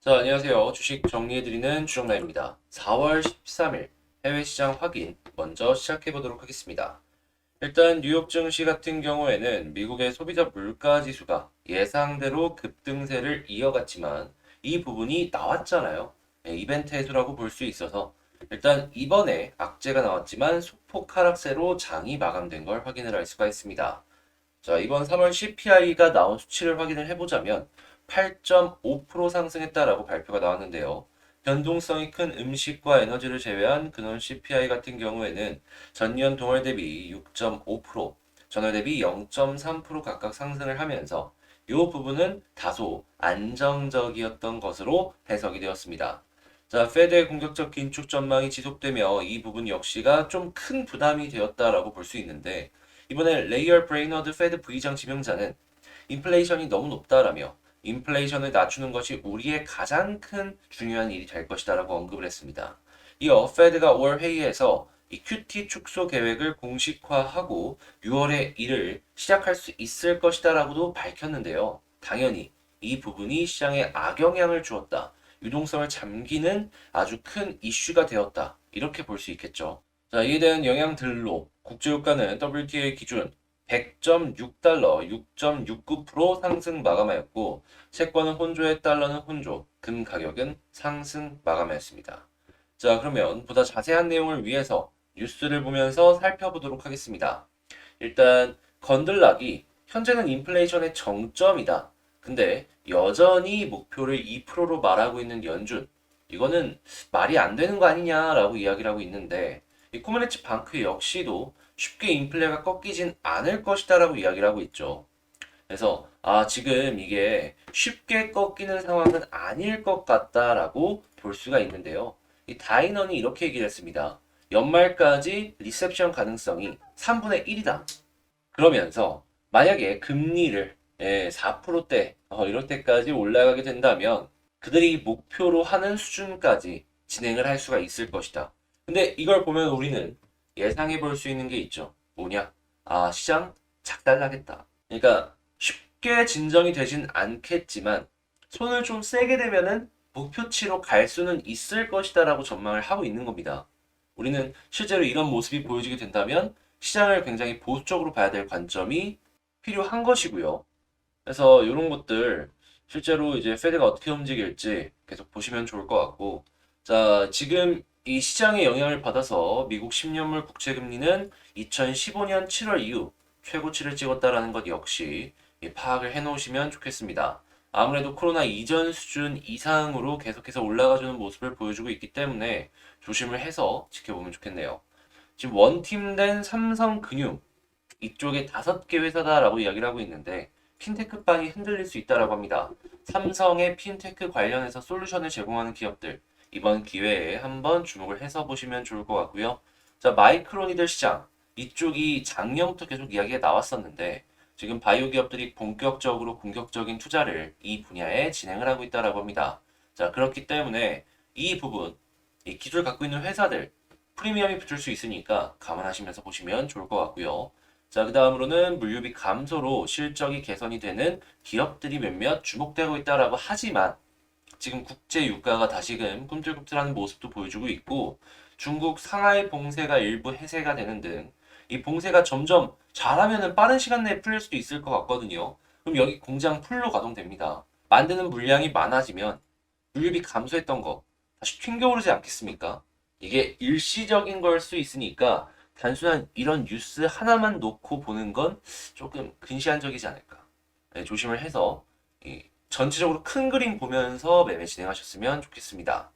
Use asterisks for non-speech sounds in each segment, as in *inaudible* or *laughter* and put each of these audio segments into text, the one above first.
자, 안녕하세요. 주식 정리해드리는 주정라입니다. 4월 13일 해외 시장 확인 먼저 시작해 보도록 하겠습니다. 일단 뉴욕 증시 같은 경우에는 미국의 소비자 물가 지수가 예상대로 급등세를 이어갔지만 이 부분이 나왔잖아요. 네, 이벤트 해소라고 볼 수 있어서 일단 이번에 악재가 나왔지만 소폭 하락세로 장이 마감된 걸 확인을 할 수가 있습니다. 자, 이번 3월 CPI가 나온 수치를 확인을 해보자면 8.5% 상승했다라고 발표가 나왔는데요. 변동성이 큰 음식과 에너지를 제외한 근원 CPI 같은 경우에는 전년 동월 대비 6.5%, 전월 대비 0.3% 각각 상승을 하면서 이 부분은 다소 안정적이었던 것으로 해석이 되었습니다. 자, 페드의 공격적 긴축 전망이 지속되며 이 부분 역시가 좀 큰 부담이 되었다라고 볼 수 있는데 이번에 레이얼 브레이너드 페드 부의장 지명자는 인플레이션이 너무 높다라며 인플레이션을 낮추는 것이 우리의 가장 큰 중요한 일이 될 것이다라고 언급을 했습니다. 이어 페드가 5월 회의에서 이 QT 축소 계획을 공식화하고 6월에 이를 시작할 수 있을 것이다라고도 밝혔는데요. 당연히 이 부분이 시장에 악영향을 주었다. 유동성을 잠기는 아주 큰 이슈가 되었다. 이렇게 볼 수 있겠죠. 자, 이에 대한 영향들로 국제유가는 WTA 기준 100.6달러 6.69% 상승 마감하였고 채권은 혼조의 달러는 혼조, 금 가격은 상승 마감하였습니다. 자, 그러면 보다 자세한 내용을 위해서 뉴스를 보면서 살펴보도록 하겠습니다. 일단 건들락이 현재는 인플레이션의 정점이다. 근데 여전히 목표를 2%로 말하고 있는 연준. 이거는 말이 안 되는 거 아니냐라고 이야기를 하고 있는데 이 코메네츠 방크 역시도 쉽게 인플레가 꺾이진 않을 것이다라고 이야기를 하고 있죠. 그래서 아 지금 이게 쉽게 꺾이는 상황은 아닐 것 같다라고 볼 수가 있는데요. 이 다이넌이 이렇게 얘기를 했습니다. 연말까지 리셉션 가능성이 3분의 1이다. 그러면서 만약에 금리를 예, 4%대 어, 이럴 때까지 올라가게 된다면 그들이 목표로 하는 수준까지 진행을 할 수가 있을 것이다. 근데 이걸 보면 우리는 예상해 볼 수 있는 게 있죠. 뭐냐? 아, 시장 작달나겠다. 그러니까 쉽게 진정이 되진 않겠지만 손을 좀 세게 대면은 목표치로 갈 수는 있을 것이다라고 전망을 하고 있는 겁니다. 우리는 실제로 이런 모습이 보여지게 된다면 시장을 굉장히 보수적으로 봐야 될 관점이 필요한 것이고요. 그래서 이런 것들 실제로 이제 페드가 어떻게 움직일지 계속 보시면 좋을 것 같고 자, 지금 이 시장의 영향을 받아서 미국 10년물 국채 금리는 2015년 7월 이후 최고치를 찍었다라는 것 역시 이 파악을 해 놓으시면 좋겠습니다. 아무래도 코로나 이전 수준 이상으로 계속해서 올라가주는 모습을 보여주고 있기 때문에 조심을 해서 지켜보면 좋겠네요. 지금 원팀된 삼성금융 이쪽에 다섯 개 회사다라고 이야기를 하고 있는데 핀테크 빵이 흔들릴 수 있다라고 합니다. 삼성의 핀테크 관련해서 솔루션을 제공하는 기업들 이번 기회에 한번 주목을 해서 보시면 좋을 것 같고요. 자, 마이크로니들 시장 이쪽이 작년부터 계속 이야기가 나왔었는데 지금 바이오 기업들이 본격적으로 공격적인 투자를 이 분야에 진행을 하고 있다라고 합니다. 자, 그렇기 때문에 이 부분 이 기술 갖고 있는 회사들 프리미엄이 붙을 수 있으니까 감안하시면서 보시면 좋을 것 같고요. 자, 그 다음으로는 물류비 감소로 실적이 개선이 되는 기업들이 몇몇 주목되고 있다라고 하지만 지금 국제 유가가 다시금 꿈틀꿈틀하는 모습도 보여주고 있고 중국 상하이 봉쇄가 일부 해제가 되는 등 이 봉쇄가 점점 잘하면은 빠른 시간 내에 풀릴 수도 있을 것 같거든요. 그럼 여기 공장 풀로 가동됩니다. 만드는 물량이 많아지면 물류비 감소했던 거 다시 튕겨오르지 않겠습니까? 이게 일시적인 걸 수 있으니까 단순한 이런 뉴스 하나만 놓고 보는 건 조금 근시안적이지 않을까. 네, 조심을 해서 이 전체적으로 큰 그림 보면서 매매 진행하셨으면 좋겠습니다.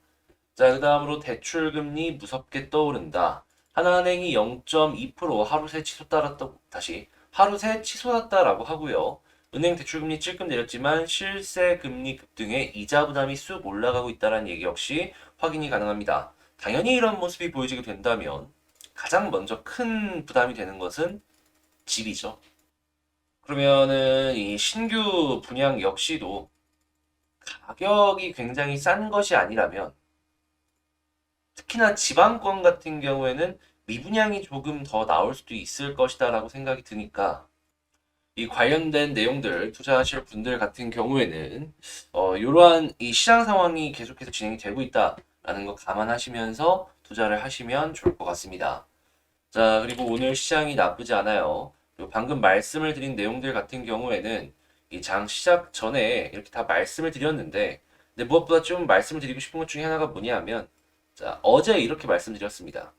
자, 그 다음으로 대출금리 무섭게 떠오른다. 하나은행이 0.2% 하루 새 치솟았다, 다시 하루 새 치솟았다라고 하고요. 은행 대출금리 찔끔 내렸지만 실세 금리 급등에 이자 부담이 쑥 올라가고 있다는 얘기 역시 확인이 가능합니다. 당연히 이런 모습이 보여지게 된다면 가장 먼저 큰 부담이 되는 것은 집이죠. 그러면은 이 신규 분양 역시도 가격이 굉장히 싼 것이 아니라면 특히나 지방권 같은 경우에는 미분양이 조금 더 나올 수도 있을 것이다라고 생각이 드니까 이 관련된 내용들 투자하실 분들 같은 경우에는 어, 이러한 이 시장 상황이 계속해서 진행이 되고 있다라는 거 감안하시면서 투자를 하시면 좋을 것 같습니다. 자, 그리고 오늘 시장이 나쁘지 않아요. 방금 말씀을 드린 내용들 같은 경우에는 이 장 시작 전에 이렇게 다 말씀을 드렸는데, 근데 무엇보다 좀 말씀을 드리고 싶은 것 중에 하나가 뭐냐면, 자, 어제 이렇게 말씀드렸습니다.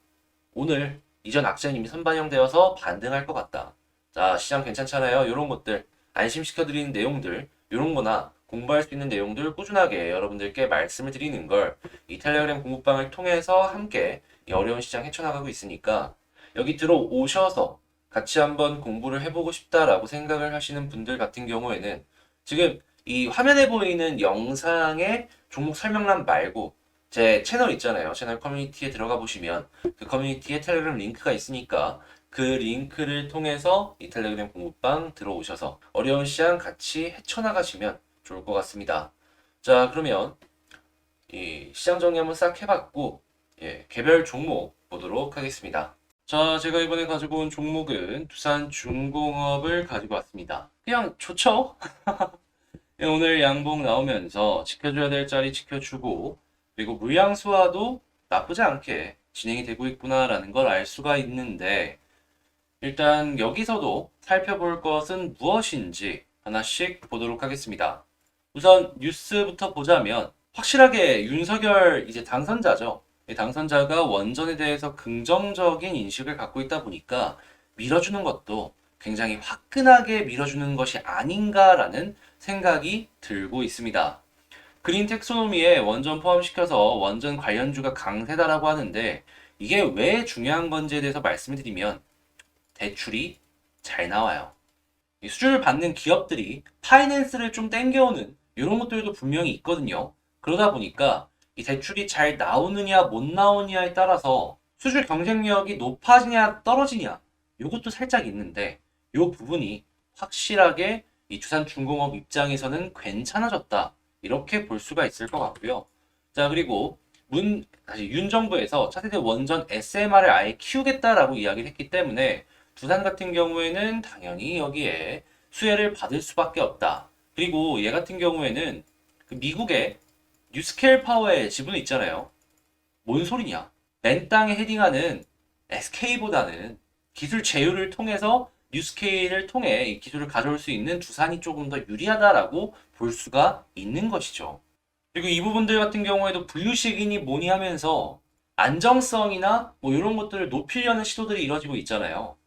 오늘 이전 악재는 이미 선반영되어서 반등할 것 같다. 자, 시장 괜찮잖아요. 이런 것들 안심시켜 드리는 내용들, 이런 거나 공부할 수 있는 내용들 꾸준하게 여러분들께 말씀을 드리는 걸 이 텔레그램 공부방을 통해서 함께 이 어려운 시장 헤쳐나가고 있으니까 여기 들어오셔서 같이 한번 공부를 해보고 싶다라고 생각을 하시는 분들 같은 경우에는 지금 이 화면에 보이는 영상의 종목 설명란 말고 제 채널 있잖아요. 채널 커뮤니티에 들어가 보시면 그 커뮤니티에 텔레그램 링크가 있으니까 그 링크를 통해서 이 텔레그램 공부방 들어오셔서 어려운 시장 같이 헤쳐나가시면 좋을 것 같습니다. 자, 그러면 이 시장 정리 한번 싹 해봤고, 예, 개별 종목 보도록 하겠습니다. 자, 제가 이번에 가지고 온 종목은 두산 중공업을 가지고 왔습니다. 그냥 좋죠? *laughs* 예, 오늘 양봉 나오면서 지켜줘야 될 자리 지켜주고, 그리고 물량수화도 나쁘지 않게 진행이 되고 있구나라는 걸 알 수가 있는데, 일단 여기서도 살펴볼 것은 무엇인지 하나씩 보도록 하겠습니다. 우선 뉴스부터 보자면 확실하게 윤석열 이제 당선자죠. 이 당선자가 원전에 대해서 긍정적인 인식을 갖고 있다 보니까 밀어주는 것도 굉장히 화끈하게 밀어주는 것이 아닌가라는 생각이 들고 있습니다. 그린 텍소노미에 원전 포함시켜서 원전 관련주가 강세다라고 하는데 이게 왜 중요한 건지에 대해서 말씀을 드리면 대출이 잘 나와요. 이 수주를 받는 기업들이 파이낸스를 좀 땡겨오는 이런 것들도 분명히 있거든요. 그러다 보니까 이 대출이 잘 나오느냐 못 나오느냐에 따라서 수주 경쟁력이 높아지냐 떨어지냐 이것도 살짝 있는데 이 부분이 확실하게 이 두산중공업 입장에서는 괜찮아졌다 이렇게 볼 수가 있을 것 같고요. 자 그리고 문 다시 윤 정부에서 차세대 원전 SMR을 아예 키우겠다라고 이야기를 했기 때문에 두산 같은 경우에는 당연히 여기에 수혜를 받을 수밖에 없다. 그리고 얘 같은 경우에는 그 미국의 뉴스케일 파워의 지분이 있잖아요. 뭔 소리냐? 맨 땅에 헤딩하는 SK보다는 기술 제휴를 통해서 뉴스케일을 통해 이 기술을 가져올 수 있는 두산이 조금 더 유리하다라고 볼 수가 있는 것이죠. 그리고 이 부분들 같은 경우에도 분류식이니 뭐니 하면서 안정성이나 뭐 이런 것들을 높이려는 시도들이 이루어지고 있잖아요.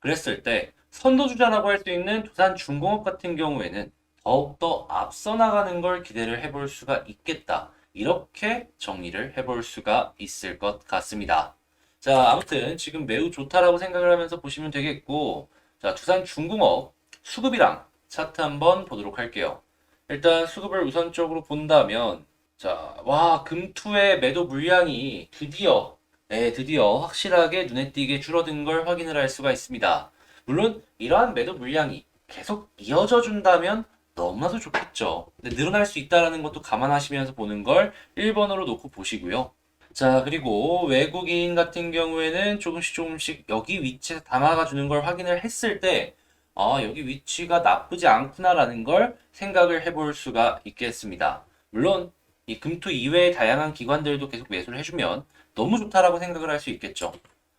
그랬을 때 선도주자라고 할 수 있는 두산 중공업 같은 경우에는 더욱더 앞서 나가는 걸 기대를 해볼 수가 있겠다. 이렇게 정리를 해볼 수가 있을 것 같습니다. 자, 아무튼 지금 매우 좋다라고 생각을 하면서 보시면 되겠고, 자, 두산 중공업 수급이랑 차트 한번 보도록 할게요. 일단 수급을 우선적으로 본다면, 자, 와, 금투의 매도 물량이 드디어, 네, 드디어 확실하게 눈에 띄게 줄어든 걸 확인을 할 수가 있습니다. 물론 이러한 매도 물량이 계속 이어져 준다면 너무나도 좋겠죠. 근데 늘어날 수 있다는 것도 감안하시면서 보는 걸 1번으로 놓고 보시고요. 자, 그리고 외국인 같은 경우에는 조금씩 조금씩 여기 위치에 담아가 주는 걸 확인을 했을 때, 아, 여기 위치가 나쁘지 않구나라는 걸 생각을 해볼 수가 있겠습니다. 물론, 이 금투 이외의 다양한 기관들도 계속 매수를 해주면 너무 좋다라고 생각을 할 수 있겠죠.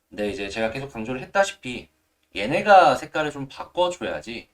근데 이제 제가 계속 강조를 했다시피, 얘네가 색깔을 좀 바꿔줘야지,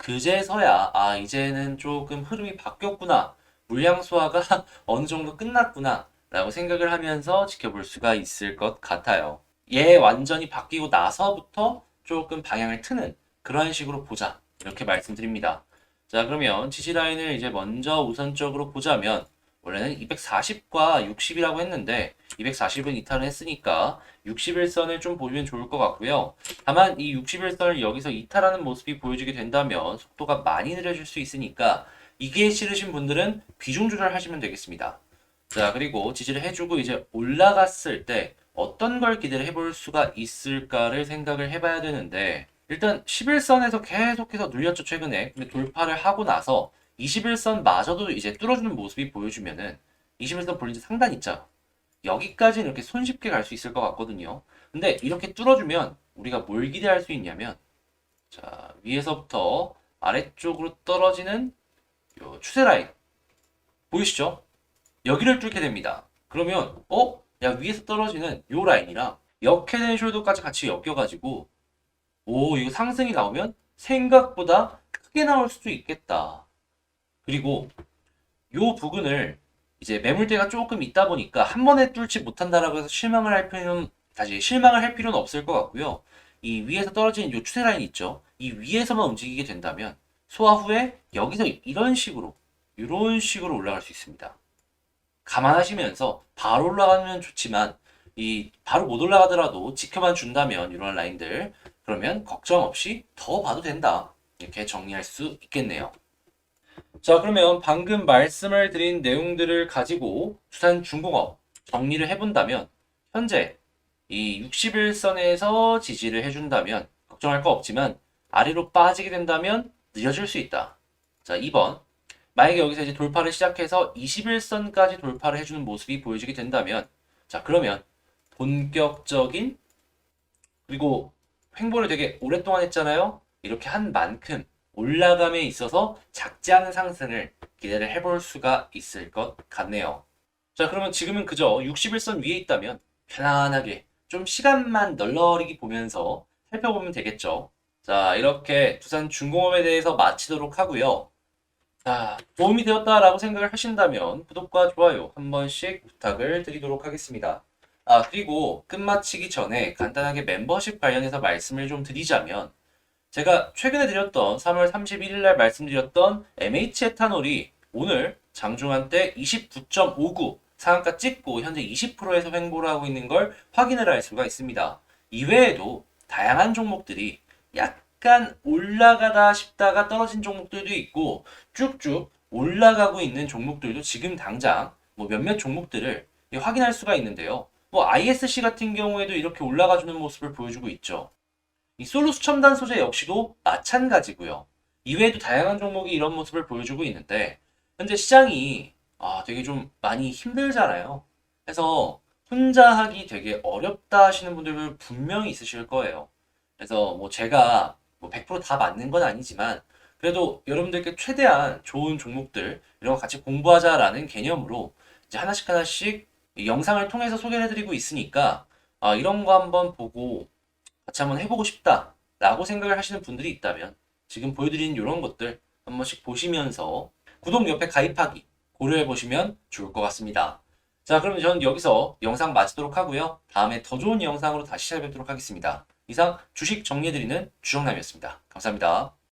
그제서야, 아, 이제는 조금 흐름이 바뀌었구나. 물량 소화가 *laughs* 어느 정도 끝났구나. 라고 생각을 하면서 지켜볼 수가 있을 것 같아요. 얘 완전히 바뀌고 나서부터 조금 방향을 트는 그런 식으로 보자. 이렇게 말씀드립니다. 자, 그러면 지지라인을 이제 먼저 우선적으로 보자면, 원래는 240과 60이라고 했는데, 240은 이탈을 했으니까 61선을 좀 보시면 좋을 것 같고요. 다만 이 61선을 여기서 이탈하는 모습이 보여지게 된다면 속도가 많이 느려질 수 있으니까 이게 싫으신 분들은 비중 조절하시면 되겠습니다. 자, 그리고 지지를 해주고 이제 올라갔을 때 어떤 걸 기대를 해볼 수가 있을까를 생각을 해봐야 되는데 일단 11선에서 계속해서 눌렸죠, 최근에. 근데 돌파를 하고 나서 21선 마저도 이제 뚫어주는 모습이 보여주면은 21선 볼린지 상단 있죠. 여기까지는 이렇게 손쉽게 갈 수 있을 것 같거든요. 근데 이렇게 뚫어주면 우리가 뭘 기대할 수 있냐면 자, 위에서부터 아래쪽으로 떨어지는 요 추세 라인 보이시죠? 여기를 뚫게 됩니다. 그러면 어? 야 위에서 떨어지는 요 라인이랑 역해된 숄더까지 같이 엮여가지고 오 이거 상승이 나오면 생각보다 크게 나올 수도 있겠다. 그리고 요 부근을 이제 매물대가 조금 있다 보니까 한 번에 뚫지 못한다라고 해서 실망을 할 필요는 다시 실망을 할 필요는 없을 것 같고요. 이 위에서 떨어지는 요 추세 라인 있죠. 이 위에서만 움직이게 된다면 소화 후에 여기서 이런 식으로 이런 식으로 올라갈 수 있습니다. 감안하시면서 바로 올라가면 좋지만 이 바로 못 올라가더라도 지켜만 준다면 이런 라인들 그러면 걱정 없이 더 봐도 된다. 이렇게 정리할 수 있겠네요. 자, 그러면 방금 말씀을 드린 내용들을 가지고 두산 중공업 정리를 해본다면 현재 이 61선에서 지지를 해준다면 걱정할 거 없지만 아래로 빠지게 된다면 느려질 수 있다. 자, 2번. 만약에 여기서 이제 돌파를 시작해서 21선까지 돌파를 해주는 모습이 보여지게 된다면 자, 그러면 본격적인 그리고 횡보를 되게 오랫동안 했잖아요. 이렇게 한 만큼 올라감에 있어서 작지 않은 상승을 기대를 해볼 수가 있을 것 같네요. 자, 그러면 지금은 그저 61선 위에 있다면 편안하게 좀 시간만 널널히 보면서 살펴보면 되겠죠. 자, 이렇게 두산 중공업에 대해서 마치도록 하고요. 자, 도움이 되었다라고 생각을 하신다면 구독과 좋아요 한 번씩 부탁을 드리도록 하겠습니다. 아, 그리고 끝마치기 전에 간단하게 멤버십 관련해서 말씀을 좀 드리자면 제가 최근에 드렸던 3월 31일 날 말씀드렸던 MH 에탄올이 오늘 장중한 때 29.59 상한가 찍고 현재 20%에서 횡보를 하고 있는 걸 확인을 할 수가 있습니다. 이외에도 다양한 종목들이 약간 올라가다 싶다가 떨어진 종목들도 있고 쭉쭉 올라가고 있는 종목들도 지금 당장 뭐 몇몇 종목들을 확인할 수가 있는데요. 뭐 ISC 같은 경우에도 이렇게 올라가 주는 모습을 보여주고 있죠. 이 솔루스 첨단 소재 역시도 마찬가지고요. 이외에도 다양한 종목이 이런 모습을 보여주고 있는데 현재 시장이 아, 되게 좀 많이 힘들잖아요. 그래서 혼자 하기 되게 어렵다 하시는 분들 분명히 있으실 거예요. 그래서 뭐 제가 뭐 100%다 맞는 건 아니지만 그래도 여러분들께 최대한 좋은 종목들 이런 거 같이 공부하자라는 개념으로 이제 하나씩 하나씩 이 영상을 통해서 소개를 해드리고 있으니까 아, 이런 거 한번 보고 같이 한번 해보고 싶다 라고 생각을 하시는 분들이 있다면 지금 보여드리는 이런 것들 한 번씩 보시면서 구독 옆에 가입하기 고려해 보시면 좋을 것 같습니다. 자, 그럼 저는 여기서 영상 마치도록 하고요. 다음에 더 좋은 영상으로 다시 찾아뵙도록 하겠습니다. 이상 주식 정리해드리는 주정남이었습니다. 감사합니다.